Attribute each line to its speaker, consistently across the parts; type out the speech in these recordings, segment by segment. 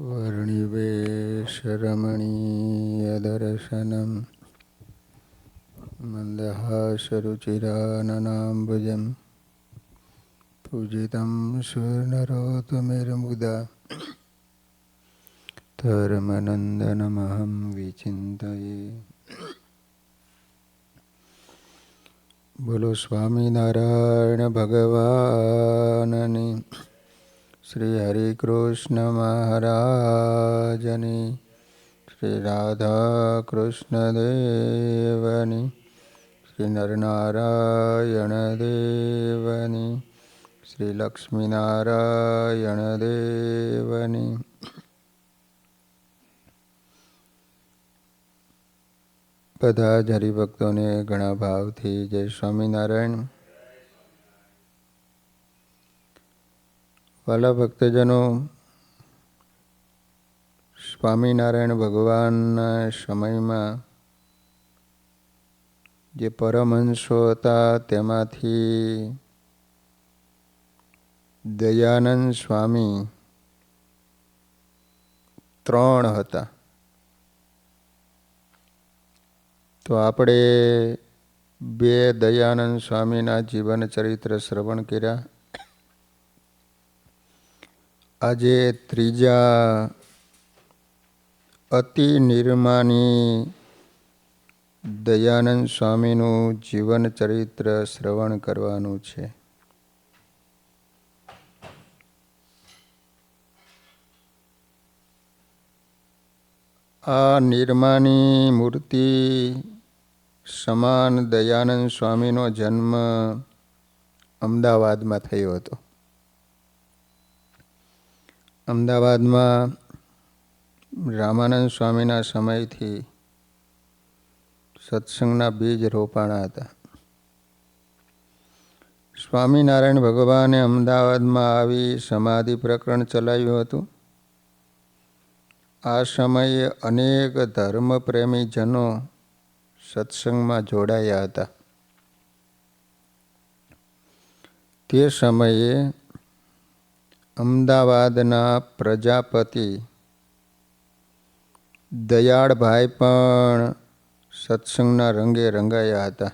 Speaker 1: वर्णिवेशरमणीयदर्शनं मन्दहासरुचिराननाम्बुजं पूजितं सुनरोतमिर्मुदा धर्मनन्दनमहं विचिन्तये બોલો સ્વામિનારાયણ ભગવાનની શ્રી હરિકૃષ્ણ મહારાજની, શ્રી રાધા કૃષ્ણ દેવની શ્રી નરનારાયણ દેવની, શ્રી લક્ષ્મીનારાયણ દેવની બધા જ હરિભક્તોને ઘણા ભાવથી જય સ્વામિનારાયણ. વાલા ભક્તજનો, સ્વામિનારાયણ ભગવાનના સમયમાં જે પરમહંસો હતા, તેમાંથી દયાનંદ સ્વામી ત્રણ હતા. તો આપણે બે દયાનંદ સ્વામીના જીવન ચરિત્ર શ્રવણ કર્યા. આજે ત્રીજા અતિ નિર્માની દયાનંદ સ્વામીનું જીવન ચરિત્ર શ્રવણ કરવાનું છે. આ નિર્માની મૂર્તિ સમાન દયાનંદ સ્વામીનો જન્મ અમદાવાદમાં થયો હતો. અમદાવાદમાં રામાનંદ સ્વામીના સમયથી સત્સંગના બીજ રોપાણા હતા. સ્વામિનારાયણ ભગવાને અમદાવાદમાં આવી સમાધિ પ્રકરણ ચલાવ્યું હતું. આ સમયે અનેક ધર્મપ્રેમી જનો સત્સંગમાં જોડાયા હતા. તે સમયે અમદાવાદના પ્રજાપતિ દયાળભાઈ પણ સત્સંગના રંગે રંગાયા હતા.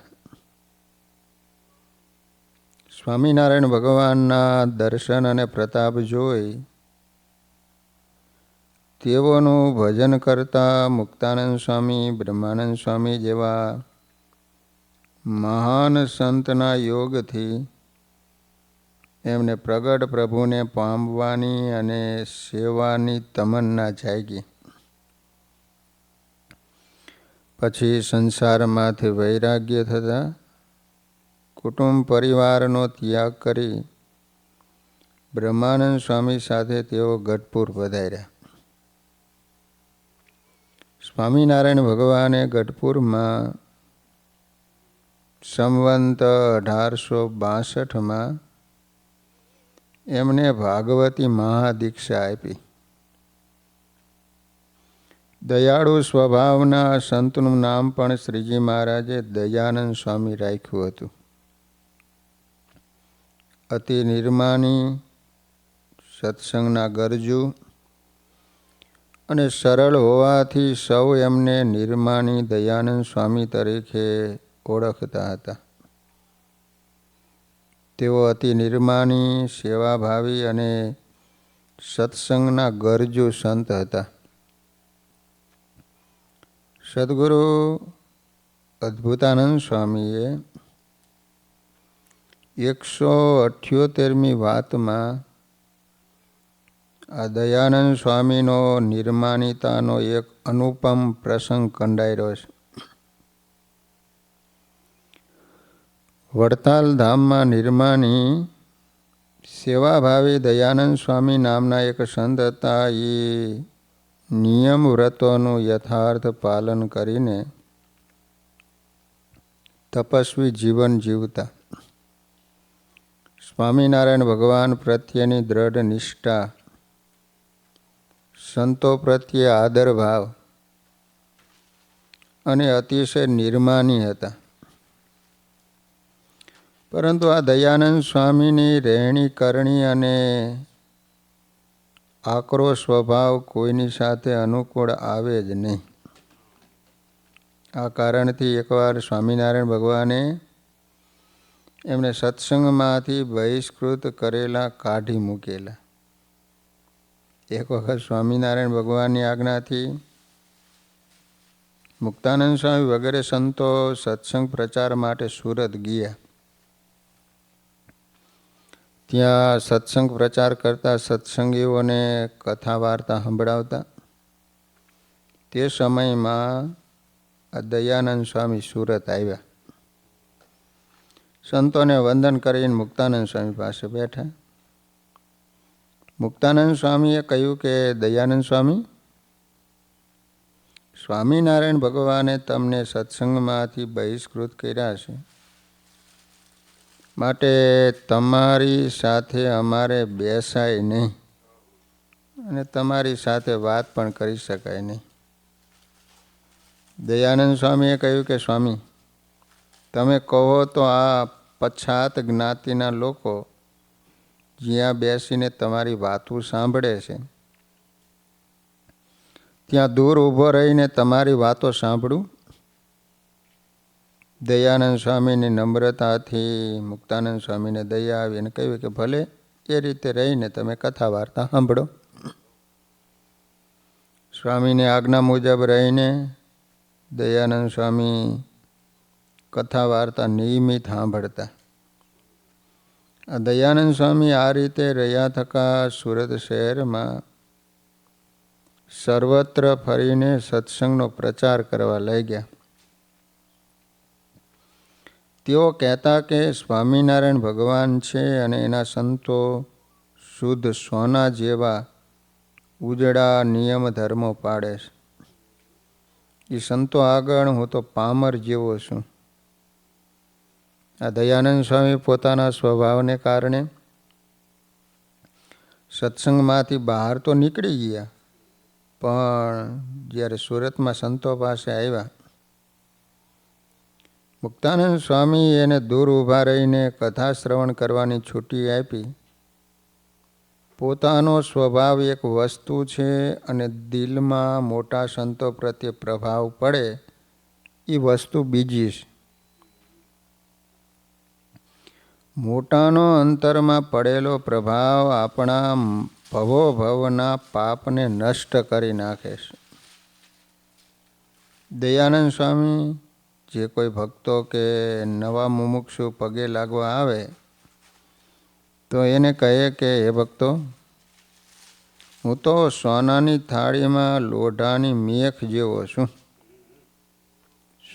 Speaker 1: સ્વામિનારાયણ ભગવાનના દર્શન અને પ્રતાપ જોઈ તેઓનું ભજન કરતા મુક્તાનંદ સ્વામી, બ્રહ્માનંદ સ્વામી જેવા મહાન સંતના યોગથી એમને પ્રગટ પ્રભુને પામવાની અને સેવાની તમન્ના જાગી. પછી સંસારમાંથી વૈરાગ્ય થતા કુટુંબ પરિવારનો ત્યાગ કરી બ્રહ્માનંદ સ્વામી સાથે તેઓ ગઢપુર વધાર્યા સ્વામિનારાયણ ભગવાને ગઢપુરમાં સંવંત અઢારસો બાસઠમાં એમને ભાગવતી મહાદીક્ષા આપી. દયાળુ સ્વભાવના સંતનું નામ પણ શ્રીજી મહારાજે દયાનંદ સ્વામી રાખ્યું હતું. અતિ નિર્માની સત્સંગના ગરજુ અને સરળ હોવાથી સૌ એમને નિર્માની દયાનંદ સ્વામી તરીકે ઓળખતા હતા. તેઓ અતિ નિર્માની સેવાભાવી અને સત્સંગના ગરજુ સંત હતા. સદગુરુ અદ્ભુતાનંદ સ્વામીએ એકસો અઠ્યોતેરમી વાતમાં આ દયાનંદ સ્વામીનો નિર્માણિતાનો એક અનુપમ પ્રસંગ કંડાયેલો છે. વડતાલ ધામમાં નિર્માની સેવાભાવી દયાનંદ સ્વામી નામના એક સંત હતા એ નિયમ વ્રતોનું યથાર્થ પાલન કરીને તપસ્વી જીવન જીવતા. સ્વામિનારાયણ ભગવાન પ્રત્યેની દ્રઢ નિષ્ઠા, સંતો પ્રત્યે આદર ભાવ અને અતિશય નિર્માની હતા. પરંતુ આ દયાનંદ સ્વામીની રહેણી કરણી અને આકરો સ્વભાવ કોઈની સાથે અનુકૂળ આવે જ નહીં. આ કારણથી એકવાર સ્વામિનારાયણ ભગવાને એમને સત્સંગમાંથી બહિષ્કૃત કરેલા કાઢી મૂકેલા. એક વખત સ્વામિનારાયણ ભગવાનની આજ્ઞાથી મુક્તાનંદ સ્વામી વગેરે સંતો સત્સંગ પ્રચાર માટે સુરત ગયા. ત્યાં સત્સંગ પ્રચાર કરતા સત્સંગીઓને કથા વાર્તા સંભળાવતા. તે સમયમાં દયાનંદ સ્વામી સુરત આવ્યા. સંતોને વંદન કરીને મુક્તાનંદ સ્વામી પાસે બેઠા. મુક્તાનંદ સ્વામીએ કહ્યું કે, દયાનંદ સ્વામી, સ્વામિનારાયણ ભગવાને તમને સત્સંગમાંથી બહિષ્કૃત કર્યા છે. માટે તમારી સાથે અમારે બેસાય નહીં. અને તમારી સાથે વાત પણ કરી શકાય નહીં. દયાનંદ સ્વામીએ કહ્યું કે, સ્વામી, તમે કહો તો આ પછાત જ્ઞાતિના લોકો જ્યાં બેસીને તમારી વાતો સાંભળે છે, ત્યાં દૂર ઊભો રહીને તમારી વાતો સાંભળું? દયાનંદ સ્વામીની નમ્રતાથી મુક્તાનંદ સ્વામીને દયા આવી અને કહ્યું કે ભલે એ રીતે રહીને તમે કથા વાર્તા સાંભળો. સ્વામીની આજ્ઞા મુજબ રહીને દયાનંદ સ્વામી કથા વાર્તા નિયમિત સાંભળતા. આ દયાનંદ સ્વામી આ રીતે રહ્યા થકા સુરત શહેરમાં સર્વત્ર ફરીને સત્સંગનો પ્રચાર કરવા લાગ્યા તેઓ કહેતા કે સ્વામિનારાયણ ભગવાન છે અને એના સંતો શુદ્ધ સોના જેવા ઉજળા નિયમ ધર્મો પાડે છે. એ સંતો આગળ હું તો પામર જેવો છું. આ દયાનંદ સ્વામી પોતાના સ્વભાવને કારણે સત્સંગમાંથી બહાર તો નીકળી ગયા, પણ જ્યારે સુરતમાં સંતો પાસે આવ્યા મુક્તાનંદ સ્વામી એને દૂર ઊભા રહીને કથા શ્રવણ કરવાની છૂટી આપી. પોતાનો સ્વભાવ એક વસ્તુ છે અને દિલમાં મોટા સંતો પ્રત્યે પ્રભાવ પડે, એ વસ્તુ બીજી છે. મોટાનો અંતરમાં પડેલો પ્રભાવ આપણા ભવોભવના પાપને નષ્ટ કરી નાખે છે. દયાનંદ સ્વામી જે કોઈ ભક્તો કે નવા મુમુક્ષુ પગે લાગવા આવે, તો એને કહે કે, હે ભક્તો, હું તો સોનાની થાળીમાં લોઢાની મેખ જેવો છું.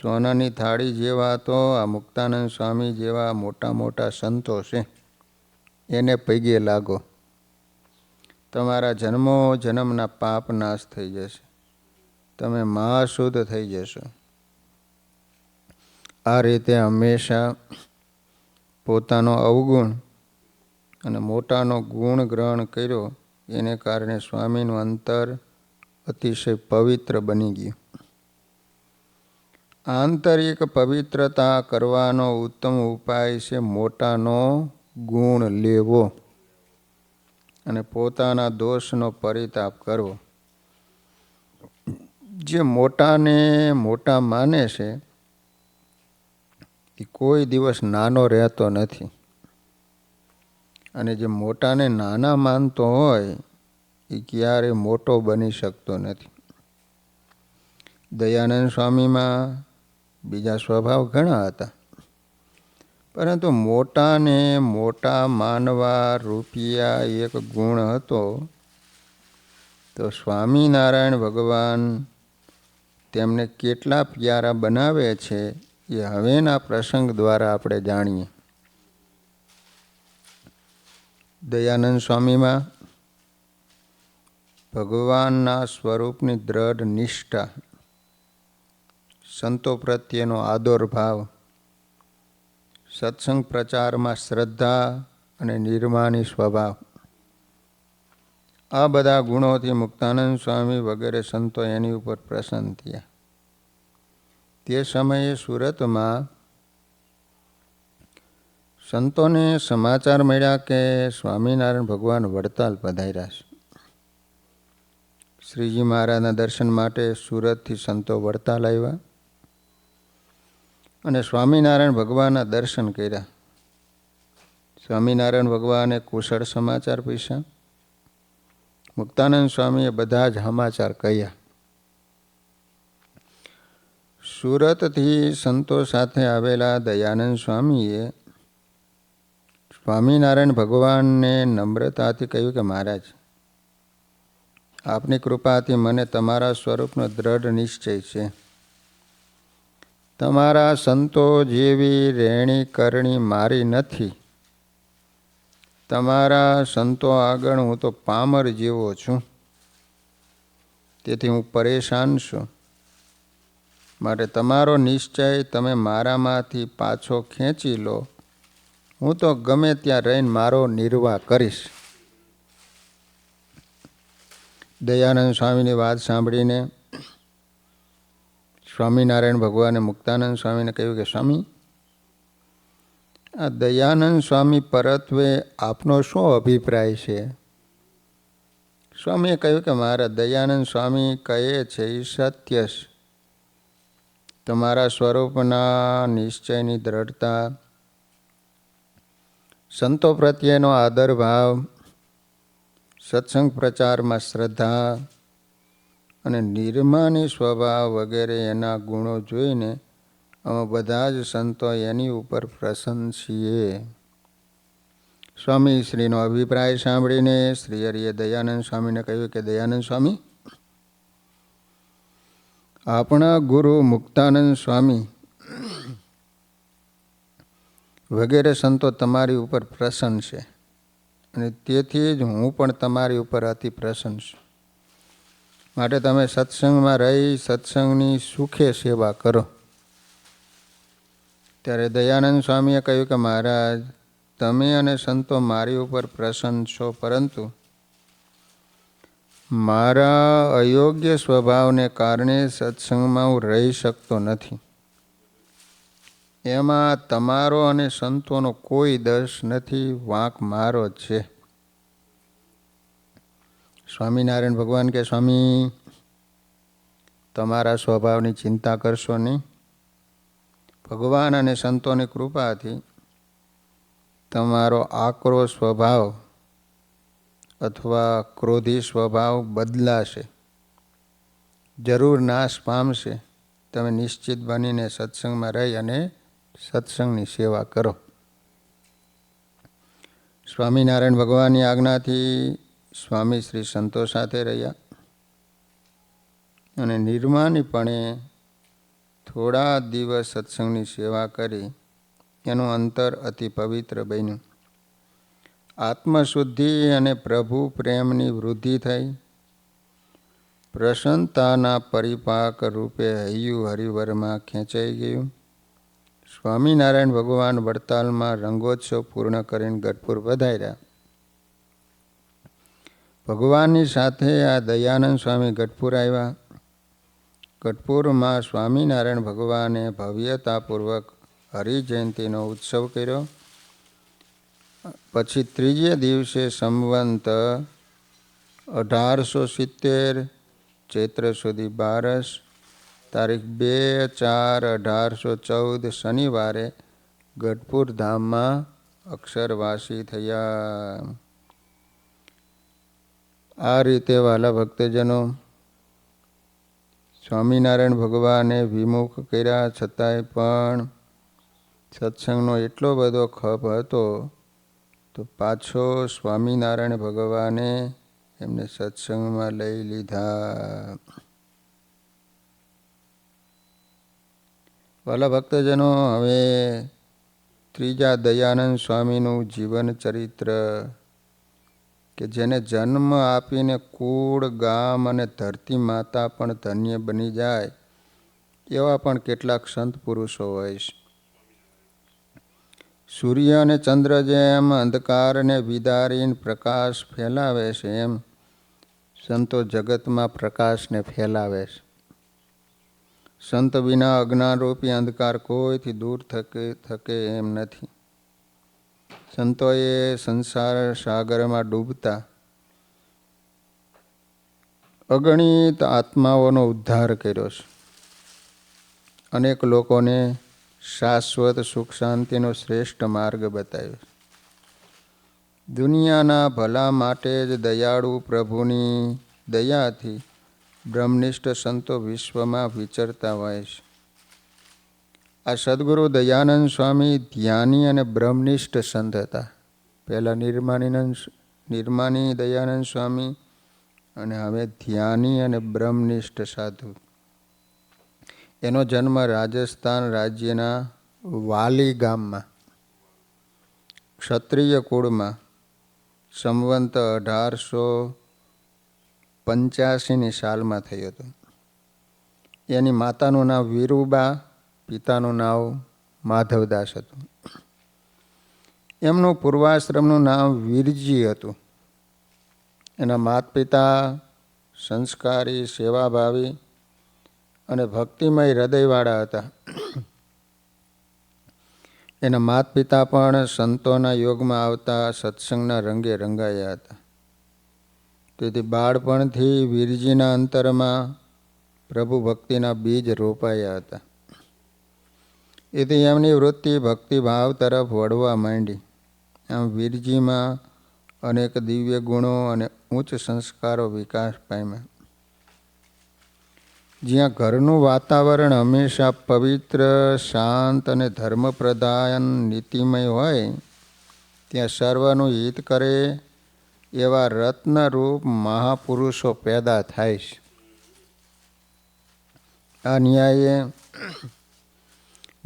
Speaker 1: સોનાની થાળી જેવા તો આ મુક્તાનંદ સ્વામી જેવા મોટા મોટા સંતો છે. એને પૈગે લાગો. તમારા જન્મો જન્મના પાપ નાશ થઈ જશે. તમે મહાશુદ્ધ થઈ જશો. આ રીતે હંમેશા પોતાનો અવગુણ અને મોટાનો ગુણ ગ્રહણ કર્યો, એને કારણે સ્વામીનું અંતર અતિશય પવિત્ર બની ગયું. આંતરિક પવિત્રતા કરવાનો ઉત્તમ ઉપાય છે મોટાનો ગુણ લેવો અને પોતાના દોષનો પરિતાપ કરવો. જે મોટાને મોટા માને છે કોઈ દિવસ નાનો રહેતો નથી. અને જે મોટાને નાના માનતો હોય, એ ક્યારે મોટો બની શકતો નથી. દયાનંદ સ્વામીમાં બીજા સ્વભાવ ઘણા હતા. પરંતુ મોટાને મોટા માનવા રૂપિયા એક ગુણ હતો, તો સ્વામિનારાયણ ભગવાન તેમને કેટલા પ્યારા બનાવે છે એ હવેના પ્રસંગ દ્વારા આપણે જાણીએ. દયાનંદ સ્વામીમાં ભગવાનના સ્વરૂપની દ્રઢ નિષ્ઠા, સંતો પ્રત્યેનો આદર ભાવ, સત્સંગ પ્રચારમાં શ્રદ્ધા અને નિર્માની સ્વભાવ. આ બધા ગુણોથી મુક્તાનંદ સ્વામી વગેરે સંતો એની ઉપર પ્રસન્ન થયા. તે સમયે સુરતમાં સંતોને સમાચાર મળ્યા કે સ્વામિનારાયણ ભગવાન વડતાલ પધાર્યા છે. શ્રીજી મહારાજના દર્શન માટે સુરતથી સંતો વડતાલ આવ્યા અને સ્વામિનારાયણ ભગવાનના દર્શન કર્યા. સ્વામિનારાયણ ભગવાને કુશળ સમાચાર પૂછ્યા મુક્તાનંદ સ્વામીએ બધા જ સમાચાર કહ્યા. સુરતથી સંતો સાથે આવેલા દયાનંદ સ્વામીએ સ્વામિનારાયણ ભગવાનને નમ્રતાથી કહ્યું કે મહારાજ, આપની કૃપાથી મને તમારા સ્વરૂપનો દ્રઢ નિશ્ચય છે. તમારા સંતો જેવી રેણી કરણી મારી નથી. તમારા સંતો આગળ હું તો પામર જેવો છું. તેથી હું પરેશાન છું. માટે તમારો નિશ્ચય તમે મારામાંથી પાછો ખેંચી લો. હું તો ગમે ત્યાં રહીને મારો નિર્વાહ કરીશ. દયાનંદ સ્વામીની વાત સાંભળીને સ્વામિનારાયણ ભગવાને મુક્તાનંદ સ્વામીને કહ્યું કે, સ્વામી, આ દયાનંદ સ્વામી પરત્વે આપનો શું અભિપ્રાય છે? સ્વામીએ કહ્યું કે, મારા દયાનંદ સ્વામી કહે છે એ સત્ય છે તમારા સ્વરૂપના નિશ્ચયની દ્રઢતા, સંતો પ્રત્યેનો આદર ભાવ સત્સંગ પ્રચારમાં શ્રદ્ધા અને નિર્માની સ્વભાવ વગેરે એના ગુણો જોઈને અમે બધા જ સંતો એની ઉપર પ્રસન્ન છીએ. સ્વામી, શ્રીનો અભિપ્રાય સાંભળીને શ્રી હરિએ દયાનંદ સ્વામીને કહ્યું કે, દયાનંદ સ્વામી આપણા ગુરુ મુક્તાનંદ સ્વામી વગેરે સંતો તમારી ઉપર પ્રસન્ન છે. અને તેથી જ હું પણ તમારી ઉપર અતિ પ્રસન્ન છું. માટે તમે સત્સંગમાં રહી સત્સંગની સુખે સેવા કરો. ત્યારે દયાનંદ સ્વામીએ કહ્યું કે મહારાજ, તમે અને સંતો મારી ઉપર પ્રસન્ન છો, પરંતુ મારા અયોગ્ય સ્વભાવને કારણે સત્સંગમાં હું રહી શકતો નથી. એમાં તમારો અને સંતોનો કોઈ દોષ નથી, વાંક મારો છે. સ્વામિનારાયણ ભગવાન કે, સ્વામી, તમારા સ્વભાવની ચિંતા કરશો નહીં. ભગવાન અને સંતોની કૃપાથી તમારો આકરો સ્વભાવ અથવા ક્રોધી સ્વભાવ બદલાશે. જરૂર નાશ પામશે. તમે નિશ્ચિત બનીને સત્સંગમાં રહી અને સત્સંગની સેવા કરો. સ્વામિનારાયણ ભગવાનની આજ્ઞાથી સ્વામી શ્રી સંતો સાથે રહ્યા. અને નિર્માનીપણે થોડા દિવસ સત્સંગની સેવા કરી. એનું અંતર અતિ પવિત્ર બન્યું. આત્મશુદ્ધિ અને પ્રભુ પ્રેમની વૃદ્ધિ થઈ. પ્રસન્નતાના પરિપાક રૂપે હૈયું હરિવરમાં ખેંચાઈ ગયું. સ્વામિનારાયણ ભગવાન વડતાલમાં રંગોત્સવ પૂર્ણ કરીને ગઢપુર વધાર્યા ભગવાનની સાથે આ દયાનંદ સ્વામી ગઢપુર આવ્યા. ગઢપુરમાં સ્વામિનારાયણ ભગવાને ભવ્યતાપૂર્વક હરિજયંતિનો ઉત્સવ કર્યો. પછી ત્રીજે દિવસે સંવંત અઢારસો સિત્તેર, ચૈત્ર સુધી બારસ, તારીખ બે ચાર અઢારસો ચૌદ શનિવારે ગઢપુર ધામમાં અક્ષરવાસી થયા. આ રીતે વાલા ભક્તજનો સ્વામિનારાયણ ભગવાને વિમુખ કર્યા, છતાંય પણ સત્સંગનો એટલો બધો ખપ હતો તો પાછો સ્વામિનારાયણ ભગવાને એમને સત્સંગમાં લઈ લીધા. વાલા ભક્તજનો, હવે ત્રીજા દયાનંદ સ્વામીનું જીવન ચરિત્ર કે જેને જન્મ આપીને કુળ, ગામ અને ધરતી માતા પણ ધન્ય બની જાય, એવા પણ કેટલાક સંત પુરુષો હોય છે. સૂર્ય અને ચંદ્ર જેમ અંધકારને વિદારીને પ્રકાશ ફેલાવે છે એમ સંતો જગતમાં પ્રકાશને ફેલાવે છે. સંત વિના અજ્ઞાનરૂપી અંધકાર કોઈથી દૂર થકે થકે એમ નથી. સંતોએ સંસાર સાગરમાં ડૂબતા અગણિત આત્માઓનો ઉદ્ધાર કર્યો છે. અનેક લોકોને શાશ્વત સુખ શાંતિનો શ્રેષ્ઠ માર્ગ બતાવ્યો. દુનિયાના ભલા માટે જ દયાળુ પ્રભુની દયાથી બ્રહ્મનિષ્ઠ સંતો વિશ્વમાં વિચરતા હોય છે. આ સદગુરુ દયાનંદ સ્વામી ધ્યાની અને બ્રહ્મનિષ્ઠ સંત હતા. પહેલાં નિર્માનીનંદ નિર્માની દયાનંદ સ્વામી અને હવે ધ્યાની અને બ્રહ્મનિષ્ઠ સાધુ. એનો જન્મ રાજસ્થાન રાજ્યના વાલી ગામમાં. ક્ષત્રિય કુળમાં સંવંત અઢારસો પંચ્યાસીની સાલમાં થયો હતો. એની માતાનું નામ વીરુબા, પિતાનું નામ માધવદાસ હતું. એમનું પૂર્વાશ્રમનું નામ વીરજી હતું. એના માત પિતા સંસ્કારી, સેવાભાવી અને ભક્તિમય હૃદયવાળા હતા. એના માત પિતા પણ સંતોના યોગમાં આવતા સત્સંગના રંગે રંગાયા હતા. તેથી બાળપણથી વીરજીના અંતરમાં પ્રભુ ભક્તિના બીજ રોપાયા હતા. એથી એમની વૃત્તિ ભક્તિભાવ તરફ વળવા માંડી. આમ વીરજીમાં અનેક દિવ્ય ગુણો અને ઉચ્ચ સંસ્કારો વિકાસ પામ્યા. જ્યાં ઘરનું વાતાવરણ હંમેશા પવિત્ર, શાંત અને ધર્મપ્રધાન નીતિમય હોય, ત્યાં સર્વનું હિત કરે એવા રત્નરૂપ મહાપુરુષો પેદા થાય છે. આ ન્યાયે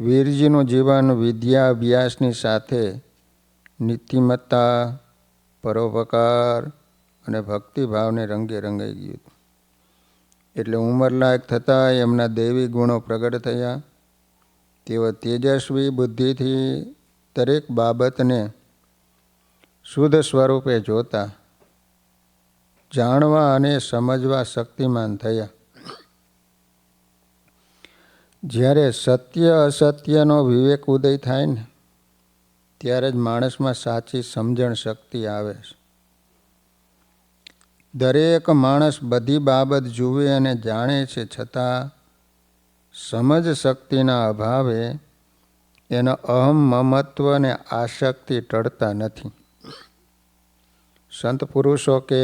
Speaker 1: વીરજીનું જીવન વિદ્યા અભ્યાસની સાથે નીતિમત્તા, પરોપકાર અને ભક્તિભાવને રંગે રંગાઈ ગયું એટલે ઉંમરલાયક થતાં એમના દૈવી ગુણો પ્રગટ થયા. તેઓ તેજસ્વી બુદ્ધિથી દરેક બાબતને શુદ્ધ સ્વરૂપે જોતા, જાણવા અને સમજવા શક્તિમાન થયા. જ્યારે સત્ય અસત્યનો વિવેક ઉદય થાય ને, ત્યારે જ માણસમાં સાચી સમજણ શક્તિ આવે. છે દરેક માણસ બધી બાબત જુએ અને જાણે છે, છતાં સમજ શક્તિના અભાવે એનો અહમ મમત્વ અને આસક્તિ ટળતા નથી. સંત પુરુષો કે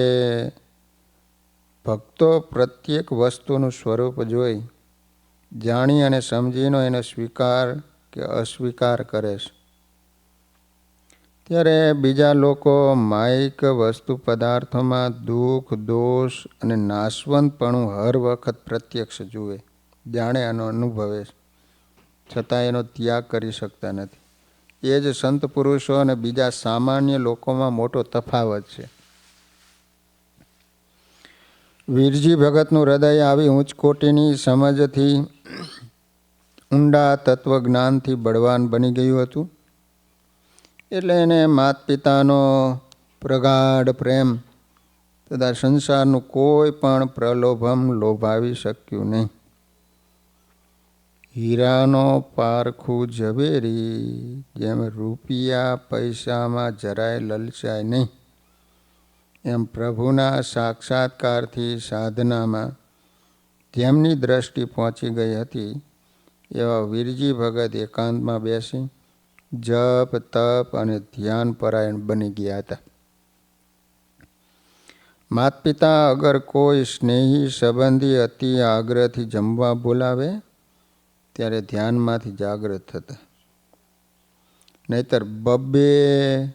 Speaker 1: ભક્તો પ્રત્યેક વસ્તુનું સ્વરૂપ જોઈ, જાણી અને સમજીનો એનો સ્વીકાર કે અસ્વીકાર કરે છે. ત્યારે બીજા લોકો માયિક વસ્તુ પદાર્થોમાં દુઃખ, દોષ અને નાશવંતપણું હર વખત પ્રત્યક્ષ જુએ, જાણે આનો અનુભવે છતાં એનો ત્યાગ કરી શકતા નથી. એ જ સંત પુરુષો અને બીજા સામાન્ય લોકોમાં મોટો તફાવત છે. વીરજી ભગતનું હૃદય આવી ઊંચકોટીની સમજથી ઊંડા તત્વજ્ઞાનથી બળવાન બની ગયું હતું. એટલે એને માત પિતાનો પ્રગાઢ પ્રેમ તથા સંસારનું કોઈ પણ પ્રલોભમ લોભાવી શક્યું નહીં. હીરાનો પારખું ઝવેરી જેમ રૂપિયા પૈસામાં જરાય લલચાય નહીં. એમ પ્રભુના સાક્ષાત્કારથી સાધનામાં જેમની દ્રષ્ટિ પહોંચી ગઈ હતી એવા વીરજી ભગત એકાંતમાં બેસી જપ, તપ અને ધ્યાન પરાયણ બની ગયા હતા. માત પિતા અગર કોઈ સ્નેહી સંબંધી અતિ આગ્રહથી જમવા બોલાવે, ત્યારે ધ્યાનમાંથી જાગૃત થતા. નહીતર બબ્બે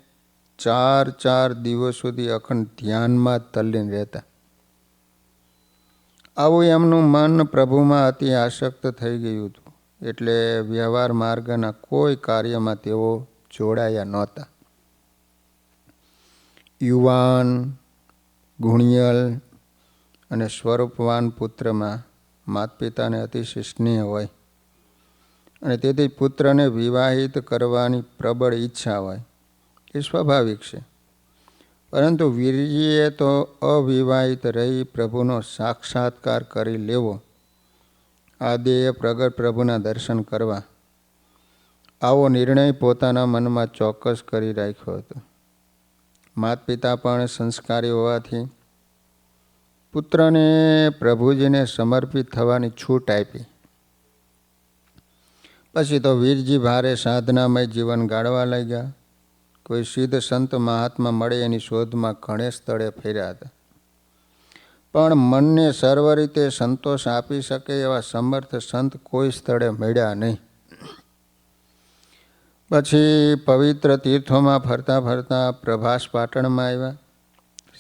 Speaker 1: ચાર ચાર દિવસ સુધી અખંડ ધ્યાનમાં તલ્લીન રહેતા. આવું એમનું મન પ્રભુમાં અતિ આસક્ત થઈ ગયું હતું. એટલે વ્યવહાર માર્ગના કોઈ કાર્યમાં તેઓ જોડાયા નહોતા. યુવાન, ગુણિયલ અને સ્વરૂપવાન પુત્રમાં માતપિતાને અતિશય સ્નેહ હોય અને તેથી પુત્રને વિવાહિત કરવાની પ્રબળ ઈચ્છા હોય એ સ્વાભાવિક છે. પરંતુ વીરજીએ તો અવિવાહિત રહી પ્રભુનો સાક્ષાત્કાર કરી લેવો આ દેહ પ્રગટ પ્રભુના દર્શન કરવા. આવો નિર્ણય પોતાના મનમાં ચોક્કસ કરી રાખ્યો હતો. માત પિતા પણ સંસ્કારી હોવાથી પુત્રને પ્રભુજીને સમર્પિત થવાની છૂટ આપી. પછી તો વીરજી ભારે સાધનામય જીવન ગાળવા લાગ્યા. કોઈ સિદ્ધ સંત મહાત્મા મળે એની શોધમાં ઘણે સ્થળે ફેર્યા હતા. પણ મનને સર્વ રીતે સંતોષ આપી શકે એવા સમર્થ સંત કોઈ સ્થળે મળ્યા નહીં. પછી પવિત્ર તીર્થોમાં ફરતા ફરતા પ્રભાસ પાટણમાં આવ્યા.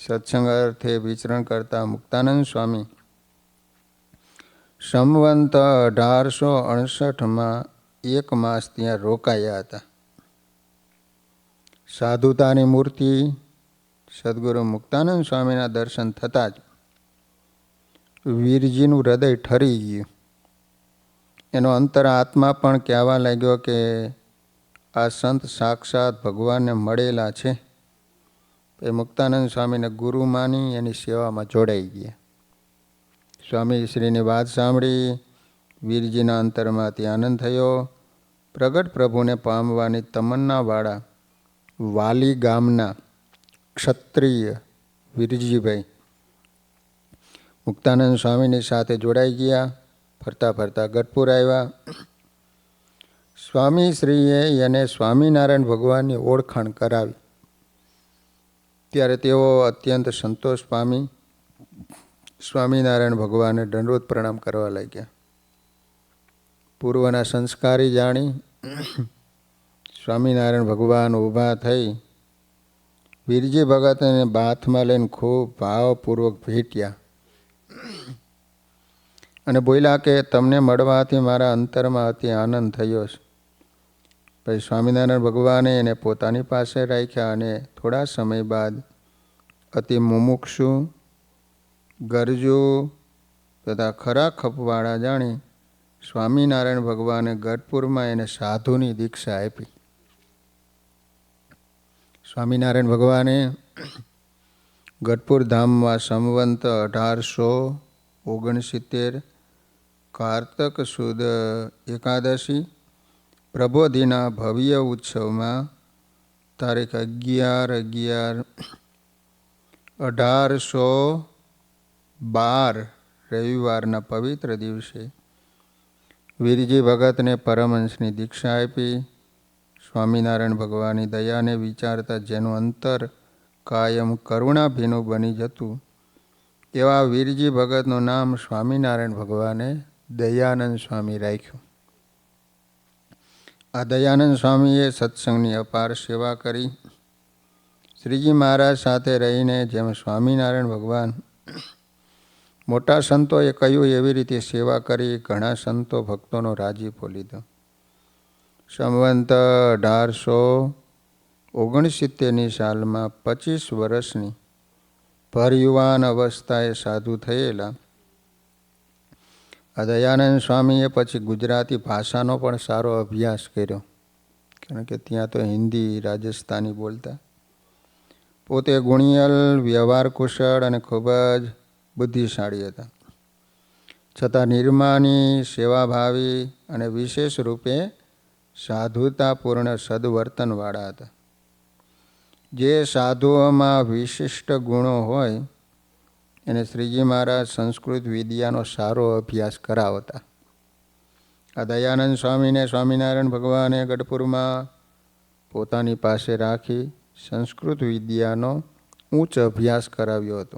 Speaker 1: સત્સંગ અર્થે વિચરણ કરતા મુક્તાનંદ સ્વામી. સંવંત અઢારસો અડસઠમાં એક માસ ત્યાં રોકાયા હતા. સાધુતાની મૂર્તિ સદગુરુ મુક્તાનંદ સ્વામીના દર્શન થતાં જ વીરજીનું હૃદય ઠરી ગયું. એનો અંતર આત્મા પણ કહેવા લાગ્યો કે આ સંત સાક્ષાત ભગવાનને મળેલા છે. એ મુક્તાનંદ સ્વામીને ગુરુ માની એની સેવામાં જોડાઈ ગયા. સ્વામી શ્રીની વાત સાંભળી વીરજીના અંતરમાંથી આનંદ થયો. પ્રગટ પ્રભુને પામવાની તમન્નાવાળા વાલી ગામના ક્ષત્રિય વીરજીભાઈ મુક્તાનંદ સ્વામીની સાથે જોડાઈ ગયા, ફરતા ફરતા ગઢપુર આવ્યા. સ્વામી શ્રીએ એને સ્વામિનારાયણ ભગવાનની ઓળખાણ કરાવી. ત્યારે તેઓ અત્યંત સંતોષ પામી સ્વામિનારાયણ ભગવાને દંડોત પ્રણામ કરવા લાગ્યા. પૂર્વના સંસ્કારી જાણી સ્વામિનારાયણ ભગવાન ઊભા થઈ વીરજી ભગતને બાથમાં લઈને ખૂબ ભાવપૂર્વક ભેટ્યા. અને બોલ્યા કે, તમને મળવાથી મારા અંતરમાં અતિ આનંદ થયો છે. પછી સ્વામિનારાયણ ભગવાને એને પોતાની પાસે રાખ્યા અને થોડા સમય બાદ અતિ મુમુક્ષુ, ગરજુ તથા ખરા ખપવાળા જાણી સ્વામિનારાયણ ભગવાને ગઢપુરમાં એને સાધુની દીક્ષા આપી. સ્વામિનારાયણ ભગવાને ગઢપુર ધામમાં સંવંત અઢારસો ઓગણસિત્તેર, કારતક સુદ એકાદશી, પ્રબોધિના ભવ્ય ઉત્સવમાં તારીખ અગિયાર અગિયાર અઢારસો બાર રવિવારના પવિત્ર દિવસે વીરજી ભગતને પરમહંસની દીક્ષા આપી, સ્વામિનારાયણ ભગવાનની દયાને વિચારતા જેનું અંતર કાયમ કરુણાભીનું બની જતું. એવા વીરજી ભગતનું નામ સ્વામિનારાયણ ભગવાને દયાનંદ સ્વામી રાખ્યું. આ દયાનંદ સ્વામીએ સત્સંગની અપાર સેવા કરી. શ્રીજી મહારાજ સાથે રહીને જેમ સ્વામિનારાયણ ભગવાન મોટા સંતોએ કહ્યું, એવી રીતે સેવા કરી, ઘણા સંતો ભક્તોનો રાજીપો લીધો. સંવંત અઢારસો ઓગણસિત્તેરની સાલમાં પચીસ વર્ષની ભરયુવાન અવસ્થાએ સાધુ થયેલા આ દયાનંદ સ્વામીએ પછી ગુજરાતી ભાષાનો પણ સારો અભ્યાસ કર્યો. કારણ કે ત્યાં તો હિન્દી, રાજસ્થાની બોલતા. પોતે ગુણિયલ, વ્યવહાર કુશળ અને ખૂબ જ બુદ્ધિશાળી હતા. છતાં નિર્માની, સેવાભાવી અને વિશેષ રૂપે સાધુતાપૂર્ણ સદવર્તનવાળા હતા. જે સાધુઓમાં વિશિષ્ટ ગુણો હોય, એને શ્રીજી મહારાજ સંસ્કૃત વિદ્યાનો સારો અભ્યાસ કરાવતા. આ દયાનંદ સ્વામીને સ્વામિનારાયણ ભગવાને ગઢપુરમાં પોતાની પાસે રાખી સંસ્કૃત વિદ્યાનો ઉચ્ચ અભ્યાસ કરાવ્યો હતો.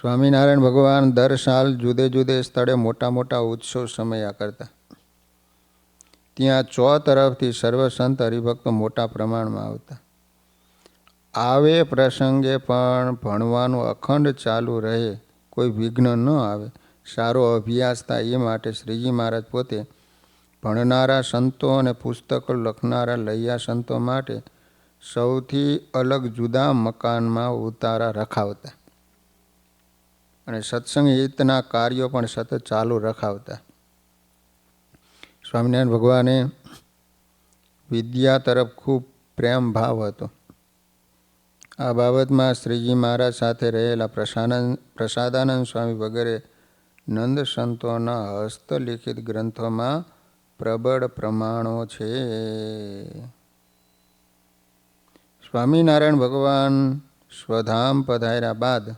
Speaker 1: સ્વામિનારાયણ ભગવાન દર સાલ જુદે જુદે સ્થળે મોટા મોટા ઉત્સવ સમયા કરતા. ત્યાં ચો તરફથી સર્વસંત હરિભક્તો મોટા પ્રમાણમાં આવતા. આવે પ્રસંગે પણ ભણવાનું અખંડ ચાલુ રહે, કોઈ વિઘ્ન ન આવે. સારો અભ્યાસ થાય એ માટે શ્રીજી મહારાજ પોતે ભણનારા સંતો અને પુસ્તકો લખનારા લૈયા સંતો માટે સૌથી અલગ જુદા મકાનમાં ઉતારા રખાવતા. અને સત્સંગ હિતના કાર્યો પણ સતત ચાલુ રખાવતા. સ્વામિનારાયણ ભગવાને વિદ્યા તરફ ખૂબ પ્રેમ ભાવ હતો. આ બાબતમાં શ્રીજી મહારાજ સાથે રહેલા પ્રસાનંદ, પ્રસાદાનંદ સ્વામી વગેરે નંદ સંતોના હસ્તલિખિત ગ્રંથોમાં પ્રબળ પ્રમાણો છે. સ્વામિનારાયણ ભગવાન સ્વધામ પધાર્યા બાદ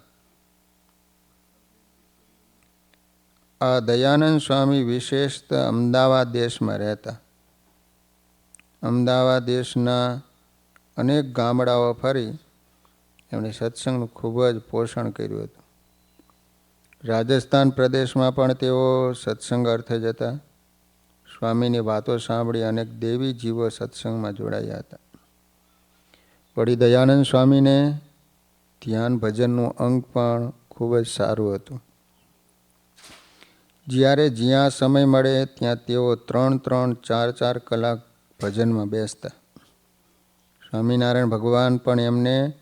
Speaker 1: આ દયાનંદ સ્વામી વિશેષત અમદાવાદ દેશમાં રહેતા. અમદાવાદ દેશના અનેક ગામડાઓ ફરી એમણે સત્સંગનું ખૂબ જ પોષણ કર્યું હતું. રાજસ્થાન પ્રદેશમાં પણ તેઓ સત્સંગ અર્થે જતા. સ્વામીની વાતો સાંભળી અનેક દેવી જીવો સત્સંગમાં જોડાયા હતા. વળી દયાનંદ સ્વામીને ધ્યાન ભજનનું અંગ પણ ખૂબ જ સારું હતું. જ્યારે જ્યાં સમય મળે, ત્યાં તેઓ ત્રણ ત્રણ ચાર ચાર કલાક ભજનમાં બેસતા. સ્વામિનારાયણ ભગવાન પણ એમને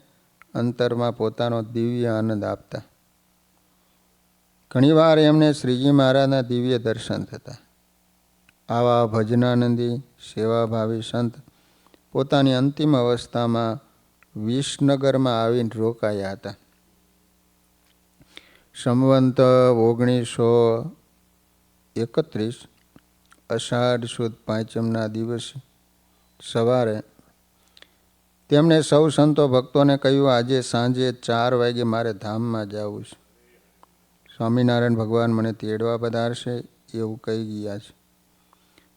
Speaker 1: અંતરમાં પોતાનો દિવ્ય આનંદ આપતા. ઘણીવાર એમને શ્રીજી મહારાજના દિવ્ય દર્શન થતા. આવા ભજનાનંદી, સેવાભાવી સંત પોતાની અંતિમ અવસ્થામાં વિસનગરમાં આવીને રોકાયા હતા. સંવંત ઓગણીસો એકત્રીસ, અષાઢ સુદ પાંચમના દિવસે સવારે તેમણે સૌ સંતો ભક્તોને કહ્યું, આજે સાંજે ચાર વાગે મારે ધામમાં જવું છે. સ્વામિનારાયણ ભગવાન મને તેડવા પધારશે એવું કહી ગયા છે.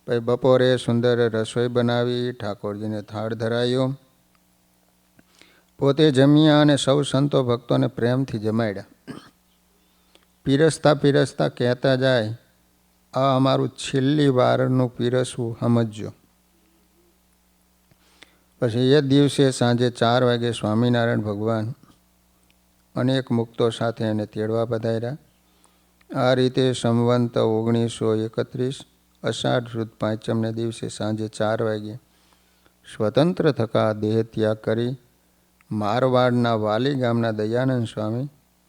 Speaker 1: પછી બપોરે સુંદર રસોઈ બનાવી, ઠાકોરજીને થાળ ધરાયો. પોતે જમ્યા અને સૌ સંતો ભક્તોને પ્રેમથી જમાડ્યા. પીરસતા પીરસતા કહેતા જાય આ અમારું છેલ્લી વારનું પીરસવું સમજજો. પછી એ દિવસે સાંજે ચાર વાગે સ્વામિનારાયણ ભગવાન અનેક મુક્તો સાથે એને તેડવા પધાર્યા. આ રીતે સંવંત ઓગણીસો એકત્રીસ અષાઢ સુદ પાંચમને દિવસે સાંજે ચાર વાગે સ્વતંત્ર થકા દેહ ત્યાગ કરી મારવાડના વાલી ગામના દયાનંદ સ્વામી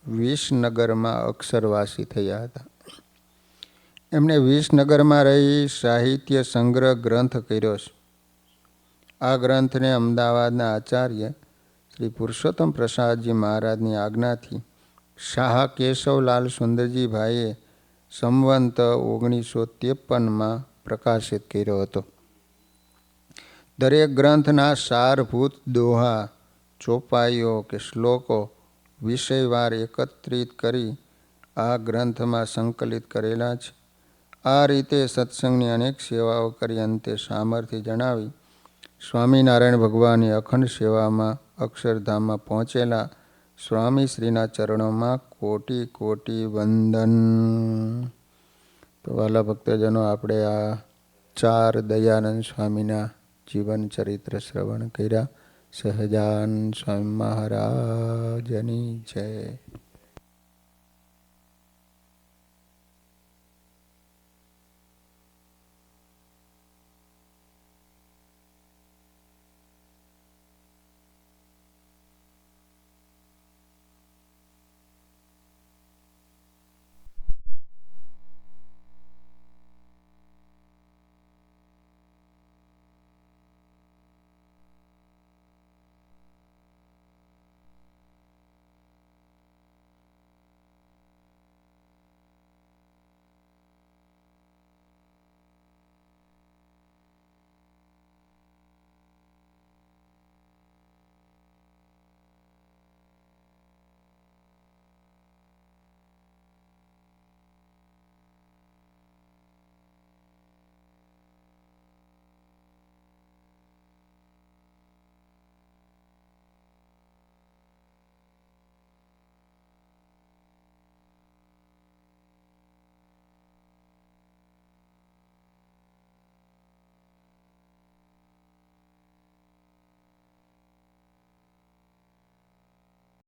Speaker 1: વિસનગરમાં અક્ષરવાસી થયા હતા. એમણે વિસનગરમાં રહી સાહિત્ય સંગ્રહ ગ્રંથ કર્યો છે. આ ગ્રંથને અમદાવાદના આચાર્ય શ્રી પુરુષોત્તમ પ્રસાદજી મહારાજની આજ્ઞાથી શાહ કેશવલાલ સુંદરજીભાઈએ સંવંત ઓગણીસો ત્રેપનમાં પ્રકાશિત કર્યો હતો. દરેક ગ્રંથના સારભૂત દોહા, ચોપાઈઓ કે શ્લોકો વિષયવાર એકત્રિત કરી આ ગ્રંથમાં સંકલિત કરેલા છે. આ રીતે સત્સંગની અનેક સેવાઓ કરી અંતે સામર્થ્ય જણાવી સ્વામિનારાયણ ભગવાનની અખંડ સેવામાં, અક્ષરધામમાં પહોંચેલા સ્વામીશ્રીના ચરણોમાં કોટી કોટી વંદન. તો વાલા ભક્તજનો, આપણે આ ચાર દયાનંદ સ્વામીના જીવન ચરિત્ર શ્રવણ કર્યા. સહજાન સ્વામી મહારાજની જય.